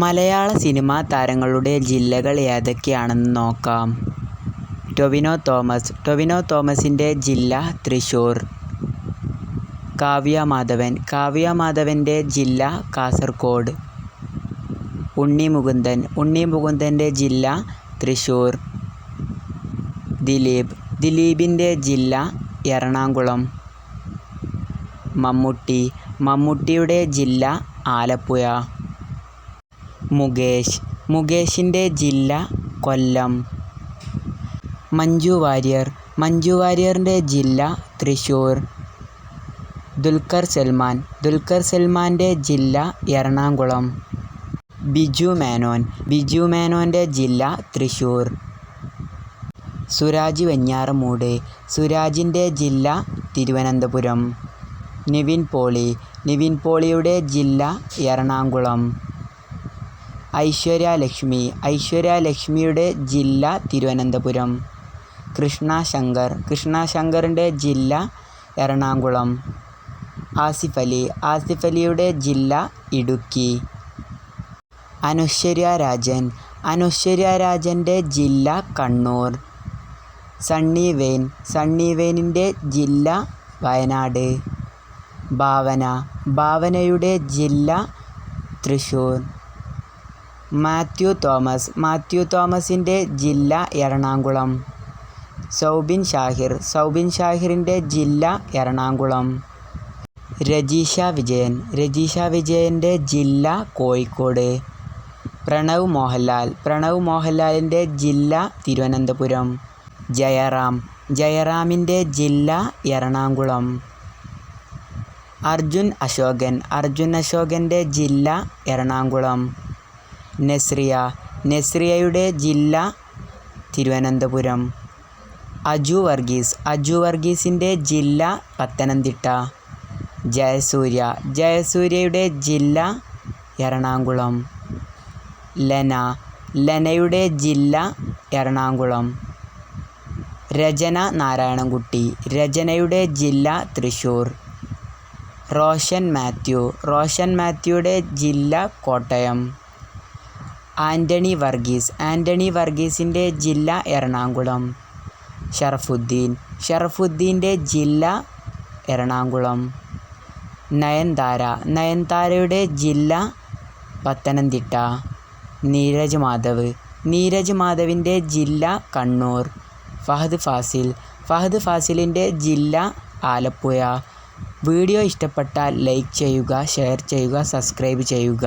മലയാള cinema താരങ്ങളുടെ ജില്ലകൾ ഏതൊക്കെയാണെന്ന് നോക്കാം. ടൊവിനോ തോമസ് ടൊവിനോ തോമസിന്റെ ജില്ല തൃശ്ശൂർ. കാവ്യ മാധവൻ കാവ്യ മാധവന്റെ ജില്ല കാസർഗോഡ്. ഉണ്ണി മുകുന്ദൻ ഉണ്ണി മുകുന്ദന്റെ ജില്ല തൃശ്ശൂർ. ദിലീപ് ദിലീപിന്റെ ജില്ല എറണാകുളം. മമ്മൂട്ടി മമ്മൂട്ടിയുടെ ജില്ല ആലപ്പുഴ. മുകേഷ് മുകേഷിന്റെ ജില്ല കൊല്ലം. മഞ്ജു വാര്യർ മഞ്ജു വാര്യറിന്റെ ജില്ല തൃശ്ശൂർ. ദുൽഖർ സൽമാൻ ദുൽഖർ സൽമാന്റെ ജില്ല എറണാകുളം. ബിജു മേനോൻ ബിജു മേനോന്റെ ജില്ല തൃശ്ശൂർ. സുരാജ് വെഞ്ഞാറമൂട് സുരാജിന്റെ ജില്ല തിരുവനന്തപുരം. നിവിൻ പോളി നിവിൻ പോളിയുടെ ജില്ല എറണാകുളം. ഐശ്വര്യ ലക്ഷ്മി ഐശ്വര്യ ലക്ഷ്മിയുടെ ജില്ല തിരുവനന്തപുരം. കൃഷ്ണ ശങ്കർ കൃഷ്ണ ശങ്കറിന്റെ ജില്ല എറണാകുളം. ആസിഫ് അലി ആസിഫ് അലിയുടെ ജില്ല ഇടുക്കി. അനുശ്വര്യ രാജൻ അനുശ്വര്യ രാജന്റെ ജില്ല കണ്ണൂർ. സണ്ണി വെയ്ൻ സണ്ണി വെയിനിന്റെ ജില്ല വയനാട്. ഭാവന ഭാവനയുടെ ജില്ല തൃശ്ശൂർ. മാത്യു തോമസ് മാത്യു തോമസിന്റെ ജില്ല എറണാകുളം. സൗബിൻ ഷാഹിർ സൗബിൻ ഷാഹിറിന്റെ ജില്ല എറണാകുളം. രജീഷ വിജയൻ രജീഷ വിജയന്റെ ജില്ല കോഴിക്കോട്. പ്രണവ് മോഹൻലാൽ പ്രണവ് മോഹൻലാലിന്റെ ജില്ല തിരുവനന്തപുരം. ജയറാം ജയറാമിന്റെ ജില്ല എറണാകുളം. അർജുൻ അശോകൻ അർജുൻ അശോകന്റെ ജില്ല എറണാകുളം. നസ്രിയ നെസ്രിയയുടെ ജില്ല തിരുവനന്തപുരം. അജു വർഗീസ് അജു വർഗീസിന്റെ ജില്ല പത്തനംതിട്ട. ജയസൂര്യ ജയസൂര്യയുടെ ജില്ല എറണാകുളം. ലന ലനയുടെ ജില്ല എറണാകുളം. രചന നാരായണൻകുട്ടി രചനയുടെ ജില്ല തൃശ്ശൂർ. റോഷൻ മാത്യു റോഷൻ മാത്യുയുടെ ജില്ല കോട്ടയം. ആന്റണി വർഗീസ് ആന്റണി വർഗീസിന്റെ ജില്ല എറണാകുളം. ഷറഫുദ്ദീൻ ഷറഫുദ്ദീന്റെ ജില്ല എറണാകുളം. നയൻതാര നയൻതാരയുടെ ജില്ല പത്തനംതിട്ട. നീരജ് മാധവ് നീരജ് മാധവിന്റെ ജില്ല കണ്ണൂർ. ഫഹദ് ഫാസിൽ ഫഹദ് ഫാസിലിന്റെ ജില്ല ആലപ്പുഴ. വീഡിയോ ഇഷ്ടപ്പെട്ടാൽ ലൈക്ക് ചെയ്യുക ഷെയർ ചെയ്യുക സബ്സ്ക്രൈബ് ചെയ്യുക.